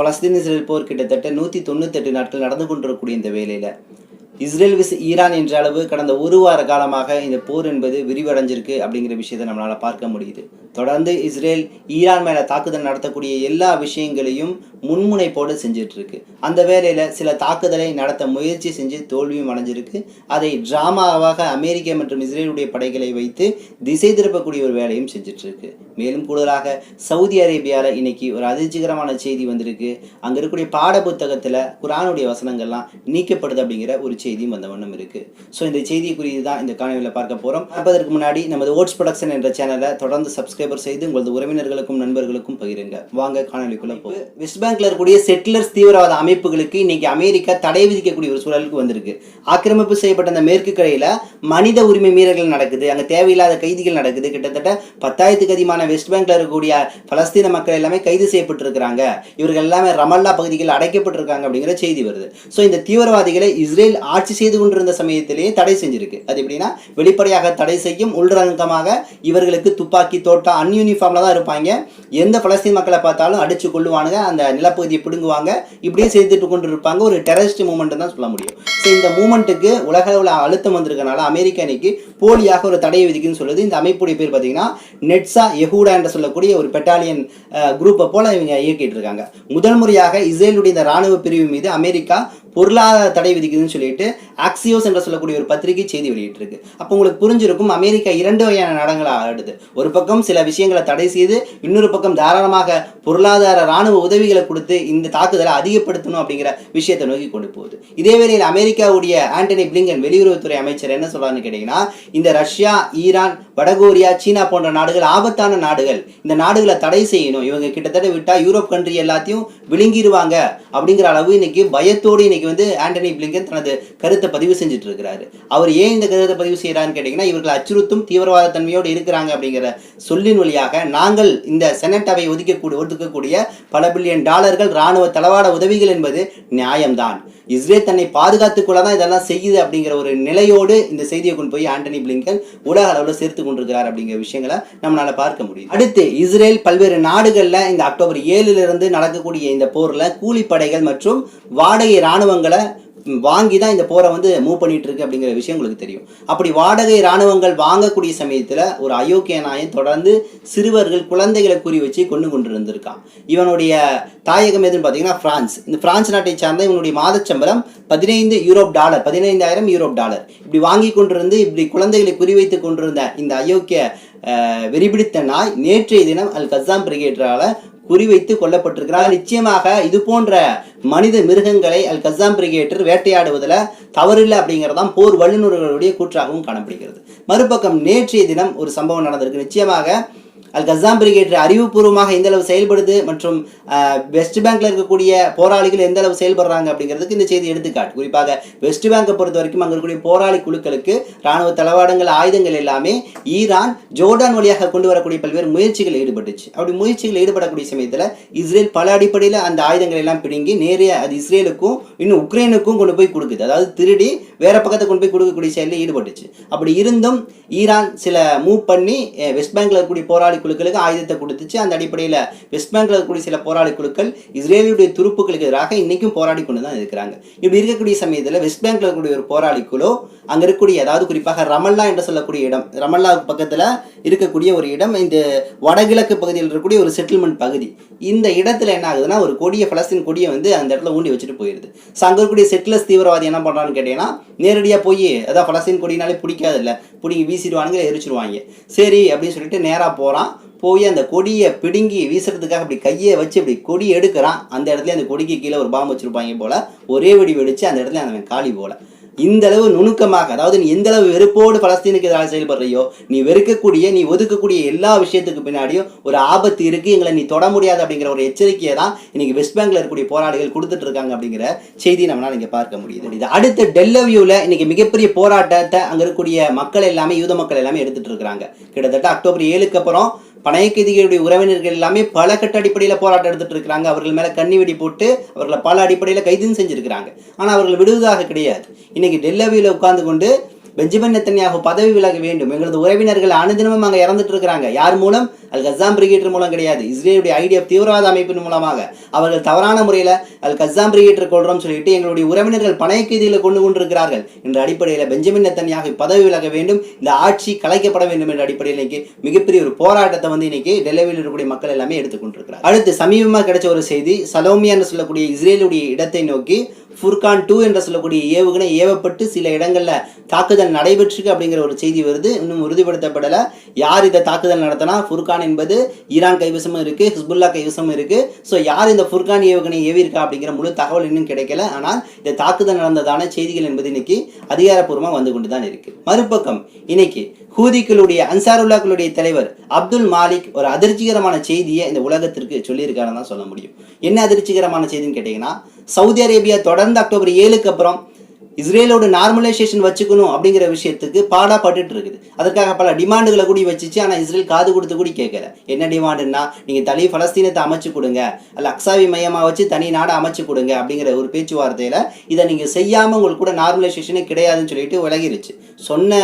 Palestine Israel போர் கிட்டத்தட்ட நூற்றி தொண்ணூத்தெட்டு நாட்கள் நடந்து கொண்டிருக்கக்கூடிய இந்த வேலையில் இஸ்ரேல் விஸ் ஈரான் என்ற அளவு கடந்த ஒரு வார காலமாக இந்த போர் என்பது விரிவடைஞ்சிருக்கு அப்படிங்கிற விஷயத்தை நம்மளால் பார்க்க முடியுது. தொடர்ந்து இஸ்ரேல் ஈரான் மேலே தாக்குதல் நடத்தக்கூடிய எல்லா விஷயங்களையும் முன்முனைப்போடு செஞ்சிட்ருக்கு. அந்த வேளையில் சில தாக்குதலை நடத்த முயற்சி செஞ்சு தோல்வியும் அடைஞ்சிருக்கு. அதை டிராமாவாக அமெரிக்க மற்றும் இஸ்ரேலுடைய படைகளை வைத்து திசை திருப்பக்கூடிய ஒரு வேலையும் செஞ்சிட்ருக்கு. மேலும் கூடுதலாக சவுதி அரேபியாவில் இன்னைக்கு ஒரு அதிர்ச்சிகரமான செய்தி வந்திருக்கு. அங்கே இருக்கக்கூடிய பாட புத்தகத்தில் குரானுடைய வசனங்கள்லாம் நீக்கப்படுது அப்படிங்கிற ஒரு செய்தியும் வந்த வண்ணம் இருக்குது ஸோ இந்த செய்தி குறித்து தான் இந்த காணொலியில் பார்க்க போகிறோம் பார்ப்பதற்கு முன்னாடி நமது ஓட்ஸ் ப்ரொடக்ஷன் என்ற சேனலை தொடர்ந்து சப்ஸ்கிரைபர் செய்து உங்களது உறவினர்களுக்கும் நண்பர்களுக்கும் பகிருங்க. வாங்க காணொலிக்குள்ள போ வெஸ்ட் பேங்க்ல இருக்கக்கூடிய செட்டிலர்ஸ் தீவிரவாத அமைப்புகளுக்கு இன்னைக்கு அமெரிக்கா தடை விதிக்கக்கூடிய ஒரு சூழலுக்கு வந்திருக்கு. ஆக்கிரமிப்பு செய்யப்பட்ட அந்த மேற்கு கரையில மனித உரிமை மீறல்கள் நடக்குது. அங்கே தேவையில்லாத கைதிகள் நடக்குது. கிட்டத்தட்ட பத்தாயிரத்துக்கு அதிகமான வெஸ்ட் பேங்க்ல இருக்கக்கூடிய பலஸ்தீன மக்கள் எல்லாமே கைது செய்யப்பட்டிருக்கிறாங்க. இவர்கள் எல்லாமே ரமல்லா பகுதிகளில் அடைக்கப்பட்டிருக்காங்க அப்படிங்கிற செய்தி வருது. ஸோ இந்த தீவிரவாதிகளை இஸ்ரேல் ஆட்சி செய்து கொண்டிருந்த சமயத்திலேயே தடை செஞ்சிருக்கு. அது எப்படின்னா வெளிப்படையாக தடை செய்யும் உள்ரங்கமாக இவர்களுக்கு துப்பாக்கி தோட்டா அன்யூனிஃபார்ம்ல தான் இருப்பாங்க. எந்த பலஸ்தீன் மக்களை பார்த்தாலும் அடிச்சு கொள்ளுவானுங்க அந்த நிலப்பகுதியை பிடுங்குவாங்க. இப்படியே செய்துட்டு கொண்டு இருப்பாங்க ஒரு டெரரிஸ்ட் மூமெண்ட் தான் சொல்ல முடியும். ஸோ இந்த மூமெண்ட்டுக்கு உலக அளவில் அழுத்தம் வந்திருக்கனால அமெரிக்கா இன்னைக்கு போலியாக ஒரு தடையை விதிக்குன்னு சொல்லுது. இந்த அமைப்புடைய பேர் பார்த்தீங்கன்னா நெட்ஸா எஹூடா என்று சொல்லக்கூடிய ஒரு பெட்டாலியன் குரூப்பை போல இவங்க இயக்கிட்டு இருக்காங்க. முதல் முறையாக இஸ்ரேலுடைய இந்த ராணுவ பிரிவு மீது அமெரிக்கா பொருளாதார தடை விதிக்குதுன்னு சொல்லிட்டு ஆக்சியோஸ் என்று சொல்லக்கூடிய ஒரு பத்திரிகை செய்தி வெளியிட்டிருக்கு. அப்போ உங்களுக்கு புரிஞ்சிருக்கும் அமெரிக்கா இரண்டு வகையான நாடங்களை ஆடுது ஒரு பக்கம் சில விஷயங்களை தடை செய்து இன்னொரு பக்கம் தாராளமாக பொருளாதார ராணுவ உதவிகளை கொடுத்து இந்த தாக்குதலை அதிகப்படுத்தணும் அப்படிங்கிற விஷயத்தை நோக்கி கொண்டு போகுது. இதே வேளையில் அமெரிக்காவுடைய ஆண்டனி பிளிங்கன் வெளியுறவுத்துறை அமைச்சர் என்ன சொல்றாருன்னு கேட்டீங்கன்னா இந்த ரஷ்யா ஈரான் வடகொரியா சீனா போன்ற நாடுகள் ஆபத்தான நாடுகள். இந்த நாடுகளை தடை செய்யணும். இவங்க கிட்டத்தட்ட விட்டா யூரோப் கண்ட்ரி எல்லாத்தையும் விழுங்கிடுவாங்க அப்படிங்கிற அளவு இன்னைக்கு பயத்தோடு இன்னைக்கு இன்னைக்கு வந்து ஆண்டனி பிளிங்கன் தனது கருத்தை பதிவு செஞ்சுட்டு இருக்கிறாரு அவர் ஏன் இந்த கருத்தை பதிவு செய்கிறான்னு கேட்டிங்கன்னா இவர்கள் அச்சுறுத்தும் தீவிரவாத தன்மையோடு இருக்கிறாங்க அப்படிங்கிற சொல்லின் வழியாக நாங்கள் இந்த செனட் அவை ஒதுக்கக்கூடிய ஒதுக்கக்கூடிய பல பில்லியன் டாலர்கள் ராணுவ தளவாட உதவிகள் என்பது நியாயம்தான். இஸ்ரேல் தன்னை பாதுகாத்துக் கொள்ள தான் இதெல்லாம் செய்யுது அப்படிங்கிற ஒரு நிலையோடு இந்த செய்தியை கொண்டு போய் ஆண்டனி பிளிங்கன் உலக அளவில் சேர்த்து கொண்டிருக்கிறார் அப்படிங்கிற விஷயங்களை நம்மளால பார்க்க முடியும் அடுத்து இஸ்ரேல் பல்வேறு நாடுகளில் இந்த அக்டோபர் ஏழுல இருந்து நடக்கக்கூடிய இந்த போரில் கூலிப்படைகள் மற்றும் வாடகை ராணுவ இராணுவங்களை வாங்கி தான் இந்த போரை வந்து மூவ் பண்ணிட்டு இருக்கு அப்படிங்கிற விஷயம் உங்களுக்கு தெரியும். அப்படி வாடகை இராணுவங்கள் வாங்கக்கூடிய சமயத்தில் ஒரு அயோக்கிய நாயன் தொடர்ந்து சிறுவர்கள் குழந்தைகளை குறி வச்சு கொண்டு கொண்டு இருந்திருக்கான் இவனுடைய தாயகம் எதுன்னு பார்த்தீங்கன்னா பிரான்ஸ். இந்த பிரான்ஸ் நாட்டை சார்ந்த இவனுடைய மாதச்சம்பளம் பதினைந்து யூரோப் டாலர் பதினைந்தாயிரம் யூரோப் டாலர். இப்படி வாங்கி கொண்டிருந்து இப்படி குழந்தைகளை குறிவைத்து கொண்டிருந்த இந்த அயோக்கிய வெறிபிடித்த நாய் நேற்றைய தினம் அல் கசாம் பிரிகேட்டரால குறிவைத்து கொல்லப்பட்டிருக்கிறார் நிச்சயமாக இது போன்ற மனித மிருகங்களை அல் கசாம் பிரிகேட்டர் வேட்டையாடுவதில் தவறில்லை அப்படிங்கிறதான் போர் வல்லுநர்களுடைய கூற்றாகவும் காணப்படுகிறது. மறுபக்கம் நேற்றைய தினம் ஒரு சம்பவம் நடந்திருக்கு. நிச்சயமாக அல் கசாம் பிரிகேட் அறிவுபூர்வமாக எந்த அளவு செயல்படுது மற்றும் வெஸ்ட் பேங்க்ல இருக்கக்கூடிய போராளிகள் எந்த அளவு செயல்படுறாங்க அப்படிங்கிறதுக்கு இந்த செய்தி எடுத்துக்காட்டு. குறிப்பாக வெஸ்ட் பேங்கை பொறுத்த வரைக்கும் அங்கே இருக்கக்கூடிய போராளி குழுக்களுக்கு ராணுவ தளவாடங்கள் ஆயுதங்கள் எல்லாமே ஈரான் ஜோர்டான் வழியாக கொண்டு வரக்கூடிய பல்வேறு முயற்சிகள் ஈடுபட்டுச்சு. அப்படி முயற்சிகள் ஈடுபடக்கூடிய சமயத்தில் இஸ்ரேல் பல அடிப்படையில் அந்த ஆயுதங்கள் எல்லாம் பிடுங்கி நேரே அது இஸ்ரேலுக்கும் இன்னும் உக்ரைனுக்கும் கொண்டு போய் கொடுக்குது. அதாவது திருடி வேற பக்கத்தை கொண்டு போய் கொடுக்கக்கூடிய செயலில் ஈடுபட்டுச்சு. அப்படி இருந்தும் ஈரான் சில மூவ் பண்ணி வெஸ்ட் பேங்க்ல இருக்கக்கூடிய போராளி குழுக்களுக்கு ஆயுதத்தை கொடுத்துச்சு. அந்த அடிப்படையில் வெஸ்ட் பேங்க்ல இருக்கக்கூடிய சில போராளி குழுக்கள் இஸ்ரேலுடைய துருப்புகளுக்கு எதிராக இன்னைக்கும் போராடி கொண்டு தான் இருக்கிறாங்க. இப்படி இருக்கக்கூடிய சமயத்தில் வெஸ்ட் பேங்க்ல இருக்கக்கூடிய ஒரு போராளி குழு அங்கே இருக்கக்கூடிய அதாவது குறிப்பாக ரமல்லா என்று சொல்லக்கூடிய இடம் ரமல்லாவுக்கு பக்கத்துல இருக்கக்கூடிய ஒரு இடம் இந்த வடகிழக்கு பகுதியில் இருக்கக்கூடிய ஒரு செட்டில்மெண்ட் பகுதி. இந்த இடத்துல என்ன ஆகுதுன்னா ஒரு கொடிய பலஸ்தீன் கொடியை வந்து அந்த இடத்துல ஊண்டி வச்சுட்டு போயிருது. ஸோ அங்கே இருக்கக்கூடிய செட்டிலர்ஸ் தீவிரவாதி என்ன பண்ணுறான்னு கேட்டீங்கன்னா நேரடியாக போய் அதான் பலஸ்தீன் கொடினாலே பிடிக்காது இல்லை பிடிங்கி வீசிடுவானுங்க எரிச்சிருவாங்க. சரி அப்படின்னு சொல்லிட்டு நேராக போகிறான் போய் அந்த கொடியை பிடுங்கி வீசுறதுக்காக அப்படி கையை வச்சு இப்படி கொடி எடுக்கிறான். அந்த இடத்துல அந்த கொடிக்கு கீழே ஒரு பாம்பு வச்சிருப்பாங்க போல. ஒரே வெடி வெடிச்சு அந்த இடத்துல அவன் காலி போல. இந்த அளவு நுணுக்கமாக அதாவது நீ எந்த அளவு வெறுப்போடு பலஸ்தீனுக்கு எதிராக செயல்படுறியோ நீ வெறுக்கக்கூடிய நீ ஒதுக்கக்கூடிய எல்லா விஷயத்துக்கு பின்னாடியும் ஒரு ஆபத்து இருக்கு எங்களை நீ தொட முடியாது அப்படிங்கிற ஒரு எச்சரிக்கையை தான் இன்னைக்கு வெஸ்ட் பேங்க்ல இருக்கக்கூடிய போராளிகள் கொடுத்துட்டு இருக்காங்க அப்படிங்கிற செய்தி நம்மளால் இங்கே பார்க்க முடியுது. இது அடுத்து டெல்லவியூவில் இன்னைக்கு மிகப்பெரிய போராட்டத்தை அங்கே இருக்கக்கூடிய மக்கள் எல்லாமே யூத மக்கள் எல்லாமே எடுத்துட்டு இருக்காங்க கிட்டத்தட்ட அக்டோபர் ஏழுக்கு அப்புறம் பணைய கைதிகளுடைய உறவினர்கள் எல்லாமே பல கட்ட அடிப்படையில் போராட்டம் எடுத்துட்டு இருக்கிறாங்க. அவர்கள் மேலே கண்ணி வெடி போட்டு அவர்களை பல அடிப்படையில் கைதும் செஞ்சுருக்கிறாங்க. ஆனால் அவர்கள் விடுவதாக கிடையாது. இன்னைக்கு டெல்லவியில் உட்கார்ந்து கொண்டு பெஞ்சமின் நெத்தன்யாகு பதவி விலக வேண்டும். எங்களது உறவினர்கள் அனுதினமும் அங்கே இறந்துட்டு இருக்கிறாங்க யார் மூலம்? அல் கசாம் பிரிகேட்டர் மூலம் கிடையாது. இஸ்ரேலுடைய ஐடியா தீவிரவாத அமைப்பின் மூலமாக. அவர்கள் தவறான முறையில் அல் கசாம் பிரிகேட்டர் கொள்றோம் சொல்லிட்டு எங்களுடைய உறவினர்கள் பணைய கைதியில் கொண்டு கொண்டிருக்கிறார்கள். என்ற அடிப்படையில் பெஞ்சமின் நெத்தன்யாகு பதவி விலக வேண்டும். இந்த ஆட்சி கலைக்கப்பட வேண்டும் என்ற அடிப்படையில் இன்னைக்கு மிகப்பெரிய ஒரு போராட்டத்தை வந்து இன்னைக்கு டெல்லியில் இருக்கக்கூடிய மக்கள் எல்லாமே எடுத்துக்கொண்டிருக்கிறார் அடுத்து சமீபமாக கிடைச்ச ஒரு செய்தி சலோமியான்னு சொல்லக்கூடிய இஸ்ரேலுடைய இடத்தை நோக்கி ஃபுர்கான் டூ என்று சொல்லக்கூடிய ஏவுகணை ஏவப்பட்டு சில இடங்களில் தாக்குதல் நடைபெற்றிருக்கு அப்படிங்கிற ஒரு செய்தி வருது. இன்னும் உறுதிப்படுத்தப்படலை. யார் இந்த தாக்குதல் நடத்தினா? ஃபுர்கான் என்பது ஈரான் கைவசமும் இருக்குது ஹிஸ்புல்லா கைவசமும் இருக்குது ஸோ யார் இந்த ஃபுர்கான் ஏவுகணை ஏவியிருக்கா அப்படிங்கிற முழு தகவல் இன்னும் கிடைக்கல. ஆனால் இந்த தாக்குதல் நடந்ததான செய்திகள் என்பது இன்னைக்கு அதிகாரப்பூர்வமாக வந்து கொண்டு தான் இருக்குது மறுபக்கம் இன்னைக்கு ஹூதிக்களுடைய அன்சாருல்லாக்களுடைய தலைவர் அப்துல் மாலிக் ஒரு அதிர்ச்சிகரமான செய்தியை இந்த உலகத்திற்கு சொல்லியிருக்காருன்னு தான் சொல்ல முடியும். என்ன அதிர்ச்சிகரமான செய்தின்னு கேட்டிங்கன்னா சவுதி அரேபியா தொடர்ந்து அக்டோபர் ஏழுக்கு அப்புறம் இஸ்ரேலோட நார்மலைசேஷன் வச்சுக்கணும் அப்படிங்கிற விஷயத்துக்கு பாடாப்பட்டுட்டு இருக்குது. அதற்காக பல டிமாண்டுகளை கூடி வச்சுச்சு. ஆனால் இஸ்ரேல் காது கொடுத்து கூடி கேட்கல. என்ன டிமாண்டுன்னா நீங்கள் தனி பலஸ்தீனத்தை அமைச்சு கொடுங்க. அல்ல அக்சாவி மையமாக வச்சு தனி நாடை அமைச்சு கொடுங்க அப்படிங்கிற ஒரு பேச்சுவார்த்தையில் இதை நீங்கள் செய்யாமல் உங்களுக்கு கூட நார்மலைசேஷனே கிடையாதுன்னு சொல்லிட்டு விலகிருச்சு. சொன்ன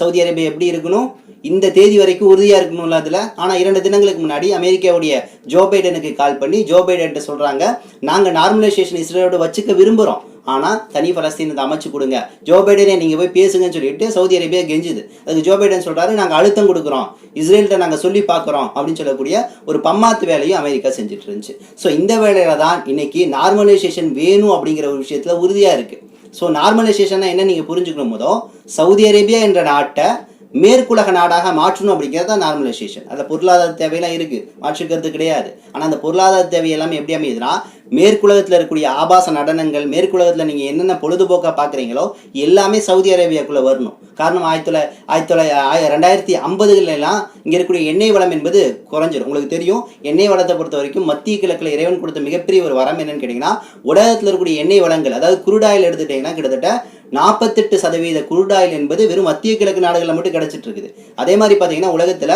சவுதி அரேபியா எப்படி இருக்கணும்? இந்த தேதி வரைக்கும் உறுதியாக இருக்கணும்ல அதில்? ஆனால் இரண்டு தினங்களுக்கு முன்னாடி அமெரிக்காவுடைய ஜோ பைடனுக்கு கால் பண்ணி ஜோ பைடன் சொல்கிறாங்க நாங்கள் நார்மலைசேஷன் இஸ்ரேலோட வச்சுக்க விரும்புகிறோம் ஆனால் தனி பலஸ்தீனத்தை அமைச்சு கொடுங்க. ஜோ பைடனே நீங்கள் போய் பேசுங்கன்னு சொல்லிட்டு சவுதி அரேபியா கெஞ்சுது. அதுக்கு ஜோ பைடன் சொல்கிறாரு நாங்கள் அழுத்தம் கொடுக்குறோம். இஸ்ரேல்கிட்ட நாங்கள் சொல்லி பார்க்குறோம் அப்படின்னு சொல்லக்கூடிய ஒரு பம்மாத்து வேலையும் அமெரிக்கா செஞ்சுட்டு இருந்துச்சு. ஸோ இந்த வேலையில தான் இன்னைக்கு நார்மலைசேஷன் வேணும் அப்படிங்கிற ஒரு விஷயத்தில் உறுதியாக இருக்குது ஸோ நார்மலைசேஷன்னா என்ன நீங்கள் புரிஞ்சுக்கணும் போதோ சவுதி அரேபியா என்ற நாட்டை மேற்குலக நாடாக மாற்றணும் அப்படிங்கிறது தான் நார்மலைசேஷன் அதில் பொருளாதார தேவையெல்லாம் இருக்குது மாற்றுக்கிறது கிடையாது. ஆனால் அந்த பொருளாதார தேவை எல்லாமே எப்படி அமையுதுன்னா மேற்குலகத்தில் இருக்கக்கூடிய ஆபாச நடனங்கள் மேற்குலகத்தில் நீங்கள் என்னென்ன பொழுதுபோக்காக பார்க்குறீங்களோ எல்லாமே சவுதி அரேபியாக்குள்ளே வரணும். காரணம் ஆயிரத்தி தொள்ளாயிரத்தி ஆயிரத்தி தொள்ளாயிரத்தி ரெண்டாயிரத்தி ஐம்பதுகளெல்லாம் இங்கே இருக்கக்கூடிய எண்ணெய் வளம் என்பது குறைஞ்சிடும் உங்களுக்கு தெரியும் எண்ணெய் வளத்தை பொறுத்த வரைக்கும் மத்திய கிழக்கில் இறைவன் கொடுத்த மிகப்பெரிய ஒரு வரம் என்னன்னு கேட்டிங்கன்னா உலகத்தில் இருக்கக்கூடிய எண்ணெய் வளங்கள் அதாவது குருடாயில் எடுத்துட்டிங்கன்னா கிட்டத்தட்ட நாற்பத்தெட்டு சதவீத குருடாயில் என்பது வெறும் மத்திய கிழக்கு நாடுகளில் மட்டும் கிடைச்சிட்டு இருக்குது அதே மாதிரி பார்த்தீங்கன்னா உலகத்தில்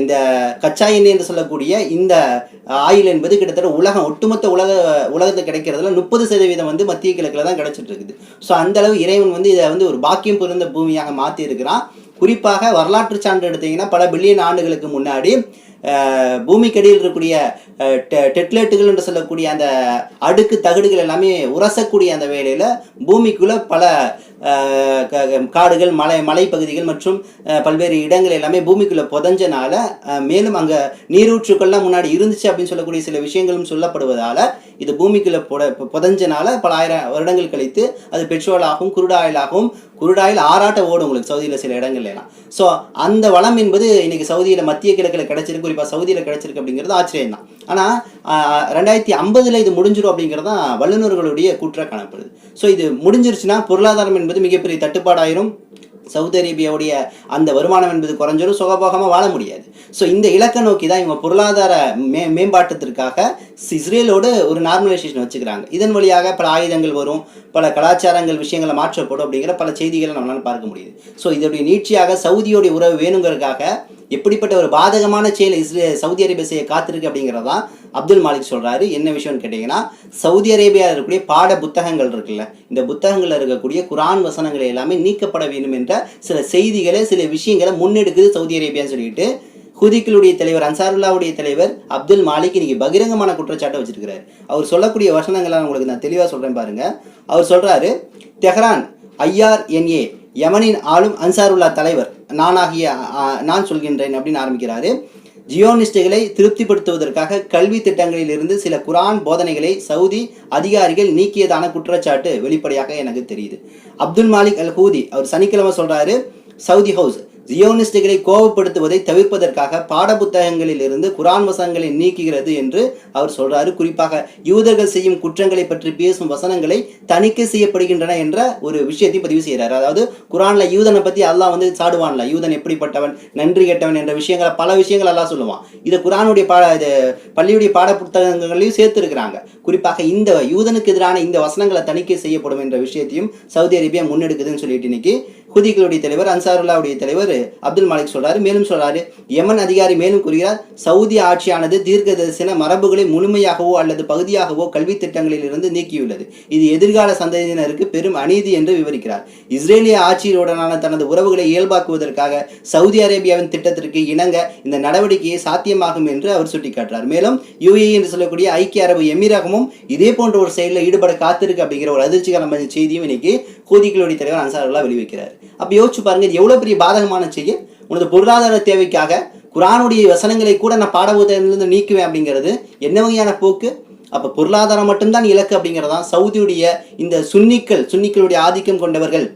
இந்த கச்சா எண்ணெய் என்று சொல்லக்கூடிய இந்த ஆயில் என்பது கிட்டத்தட்ட உலகம் ஒட்டுமொத்த உலக உலகத்தில் கிடைக்கிறதுல முப்பது சதவீதம் வந்து மத்திய கிழக்கில் தான் கிடைச்சிட்டு இருக்குது. ஸோ அந்த அளவு இறைவன் வந்து இதை வந்து ஒரு பாக்கியம் பிறந்த பூமியாக மாற்றி இருக்கிறான் குறிப்பாக வரலாற்று சான்று எடுத்தீங்கன்னா பல பில்லியன் ஆண்டுகளுக்கு முன்னாடி பூமிக்கடியில் இருக்கக்கூடிய டெ- டெட்லேட்டுகள் என்று சொல்லக்கூடிய அந்த அடுக்கு தகடுகள் எல்லாமே உரசக்கூடிய அந்த வேலையில் பூமிக்குள்ளே பல க- காடுகள் மலை மலைப்பகுதிகள் மற்றும் பல்வேறு இடங்கள் எல்லாமே பூமிக்குள்ளே புதஞ்சனால மேலும் அங்கே நீரூற்றுக்கள்லாம் முன்னாடி இருந்துச்சு அப்படின்னு சொல்லக்கூடிய சில விஷயங்களும் சொல்லப்படுவதால் இது பூமிக்குள்ள புட புதஞ்சனால பல ஆயிரம் வருடங்கள் கழித்து அது பெட்ரோலாகவும் குருடாயிலாகவும் குருடாயில் ஆறாட்ட ஓடும் உங்களுக்கு சவுதியில் சில இடங்கள்ல எல்லாம். ஸோ அந்த வளம் என்பது இன்னைக்கு சவுதியில் மத்திய கிழக்கில் கிடைச்சிருக்கு குறிப்பாக சவுதியில் கிடைச்சிருக்கு அப்படிங்கிறது ஆச்சரியம் தான். ஆனால் ரெண்டாயிரத்தி ஐம்பதுல இது முடிஞ்சிடும் அப்படிங்கிறது தான் வல்லுநர்களுடைய கூற்றாக காணப்படுது ஸோ இது முடிஞ்சிருச்சுன்னா பொருளாதாரம் என்பது மிகப்பெரிய தட்டுப்பாடாயிரும். சவுதி அரேபியாவுடைய அந்த வருமானம் என்பது குறைஞ்சிரும் சுகபோகமாக வாழ முடியாது. ஸோ இந்த இலக்கை நோக்கி தான் இவங்க பொருளாதார மே மேம்பாட்டத்திற்காக இஸ்ரேலோடு ஒரு நார்மலைசேஷன் வச்சுக்கிறாங்க. இதன் வழியாக பல ஆயுதங்கள் வரும் பல கலாச்சாரங்கள் விஷயங்களை மாற்றப்படும் அப்படிங்கிற பல செய்திகளை நம்மளால பார்க்க முடியுது. ஸோ இதோடைய நீட்சியாக சவுதியோடைய உறவு வேணுங்கிறதுக்காக எப்படிப்பட்ட ஒரு பாதகமான செயல் இஸ்ரே சவுதி அரேபியா செய்ய காத்திருக்கு அப்படிங்கிறதான் அப்துல் மாலிக் சொல்கிறாரு என்ன விஷயம்னு கேட்டிங்கன்னா சவுதி அரேபியாவில் இருக்கக்கூடிய பாட புத்தகங்கள் இருக்குல்ல இந்த புத்தகங்களில் இருக்கக்கூடிய குரான் வசனங்கள் எல்லாமே நீக்கப்பட வேண்டும் என்ற சில செய்திகளை சில விஷயங்களை முன்னெடுக்குது சவுதி அரேபியான்னு சொல்லிட்டு ஹுதிக்களுடைய தலைவர் அன்சாருல்லாவுடைய தலைவர் அப்துல் மாலிக் இன்னைக்கு பகிரங்கமான குற்றச்சாட்டை வச்சிருக்கிறாரு. அவர் சொல்லக்கூடிய வசனங்களை உங்களுக்கு நான் தெளிவாக சொல்கிறேன் பாருங்க. அவர் சொல்கிறாரு தெஹ்ரான் ஐஆர்என்ஏ யமனின் ஆளும் அன்சாருல்லா தலைவர். நானாகிய நான் சொல்கின்றேன் அப்படின்னு ஆரம்பிக்கிறாரு. ஜியோனிஸ்டுகளை திருப்திப்படுத்துவதற்காக கல்வி திட்டங்களில் இருந்து சில குரான் போதனைகளை சவுதி அதிகாரிகள் நீக்கியதான குற்றச்சாட்டு வெளிப்படையாக எனக்கு தெரியுது. அப்துல் மாலிக் அல் ஹூதி அவர் சனிக்கிழமை சொல்றாரு சவுதி ஹவுஸ் ஜியோனிஸ்டுகளை கோபப்படுத்துவதை தவிர்ப்பதற்காக பாடப்புத்தகங்களில் இருந்து குரான் வசனங்களை நீக்குகிறது என்று அவர் சொல்றாரு. குறிப்பாக யூதர்கள் செய்யும் குற்றங்களை பற்றி பேசும் வசனங்களை தணிக்கை செய்யப்படுகின்றன என்ற ஒரு விஷயத்தை பதிவு செய்கிறார் அதாவது குரான்ல யூதனை பத்தி அல்லாஹ் வந்து சாடுவான்ல. யூதன் எப்படிப்பட்டவன் நன்றி கெட்டவன் என்ற விஷயங்களை பல விஷயங்கள் எல்லாம் சொல்லுவான். இது குரானுடைய பாட இது பள்ளியுடைய பாட புத்தகங்களையும் சேர்த்திருக்கிறாங்க. குறிப்பாக இந்த யூதனுக்கு எதிரான இந்த வசனங்களை தணிக்கை செய்யப்படும் என்ற விஷயத்தையும் சவுதி அரேபியா முன்னெடுக்குதுன்னு சொல்லிட்டு இன்னைக்கு ஹுதிகளுடைய தலைவர் அன்சாருல்லாவுடைய தலைவர் அப்துல் மாலிக் சொல்றாரு. மேலும் சொல்றாரு யமன் அதிகாரி மேலும் கூறுகிறார் சவுதி ஆட்சியானது தீர்க்க தரிசன மரபுகளை முழுமையாகவோ அல்லது பகுதியாகவோ கல்வி திட்டங்களில் இருந்து நீக்கியுள்ளது. இது எதிர்கால சந்ததியினருக்கு பெரும் அநீதி என்று விவரிக்கிறார். இஸ்ரேலிய ஆட்சியுடனான தனது உறவுகளை இயல்பாக்குவதற்காக சவுதி அரேபியாவின் திட்டத்திற்கு இணங்க இந்த நடவடிக்கையை சாத்தியமாகும் என்று அவர் சுட்டிக்காட்டுறார். மேலும் யுஏஇ என்று சொல்லக்கூடிய ஐக்கிய அரபு எமிரகமும் இதே போன்ற ஒரு செயலில் ஈடுபட காத்திருக்கு அப்படிங்கிற ஒரு அதிர்ச்சிகரமான செய்தியும் இன்னைக்கு ஹூதிகளுடைய தலைவர் அன்சாருல்லா வெளிவைக்கிறார் அப்போ யோசிச்சு பாருங்க இது எவ்வளோ பெரிய பாதகமான செய்ய உனது பொருளாதார தேவைக்காக குரானுடைய வசனங்களை கூட நான் பாடப்புத்தகத்திலிருந்து நீக்குவேன் அப்படிங்கிறது என்ன வகையான போக்கு? அப்போ பொருளாதாரம் மட்டும்தான் இலக்கு அப்படிங்கிறதான் சவுதியுடைய இந்த சுன்னிக்கள் சுன்னிக்களுடைய ஆதிக்கம் கொண்டவர்கள்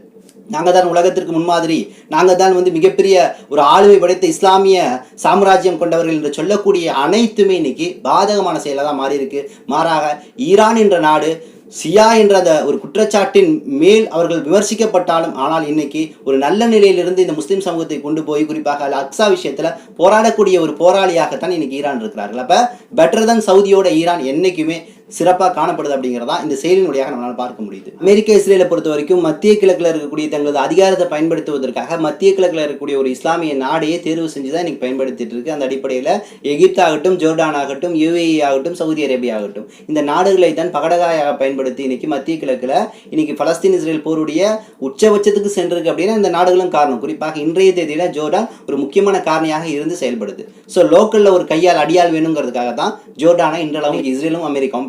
நாங்கள் தான் உலகத்திற்கு முன்மாதிரி நாங்கள் தான் வந்து மிகப்பெரிய ஒரு ஆளுமை படைத்த இஸ்லாமிய சாம்ராஜ்யம் கொண்டவர்கள் என்று சொல்லக்கூடிய அனைத்துமே இன்னைக்கு பாதகமான செயலாக தான் மாறி இருக்கு மாறாக ஈரான் என்ற நாடு சியா என்ற அந்த ஒரு குற்றச்சாட்டின் மேல் அவர்கள் விமர்சிக்கப்பட்டாலும் ஆனால் இன்னைக்கு ஒரு நல்ல நிலையிலிருந்து இந்த முஸ்லீம் சமூகத்தை கொண்டு போய் குறிப்பாக அல் அக்ஸா விஷயத்தில் போராடக்கூடிய ஒரு போராளியாகத்தான் இன்னைக்கு ஈரான் இருக்கிறார்கள். அப்ப பெட்டர் தன் சவுதியோட ஈரான் என்னைக்குமே சிறப்பாக காணப்படுது அப்படிங்கிறதா இந்த செய்தியின் வழியாக நம்மளால் பார்க்க முடியுது. அமெரிக்க இஸ்ரேலை பொறுத்த வரைக்கும் மத்திய கிழக்கில் இருக்கக்கூடிய தங்களது அதிகாரத்தை பயன்படுத்துவதற்காக மத்திய கிழக்கில் இருக்கக்கூடிய ஒரு இஸ்லாமிய நாடையே தேர்வு செஞ்சு தான் இன்னைக்கு பயன்படுத்திட்டு இருக்கு. அந்த அடிப்படையில் எகிப்து ஆகட்டும் ஜோர்டான் ஆகட்டும் யுஏஇ ஆகட்டும் சவுதி அரேபியா ஆகட்டும். இந்த நாடுகளை தான் பகடகாயாக பயன்படுத்தி இன்னைக்கு மத்திய கிழக்கில் இன்னைக்கு பலஸ்தீன் இஸ்ரேல் போருடைய உச்சபட்சத்துக்கு சென்றிருக்கு அப்படின்னா இந்த நாடுகளும் காரணம். குறிப்பாக இன்றைய தேதியில் ஜோர்டான் ஒரு முக்கியமான காரணியாக இருந்து செயல்படுது. ஸோ லோக்கலில் ஒரு கையால் அடியால் வேணுங்கிறதுக்காக தான் ஜோர்டானை இன்றளவும் இஸ்ரேலும் அமெரிக்காவும்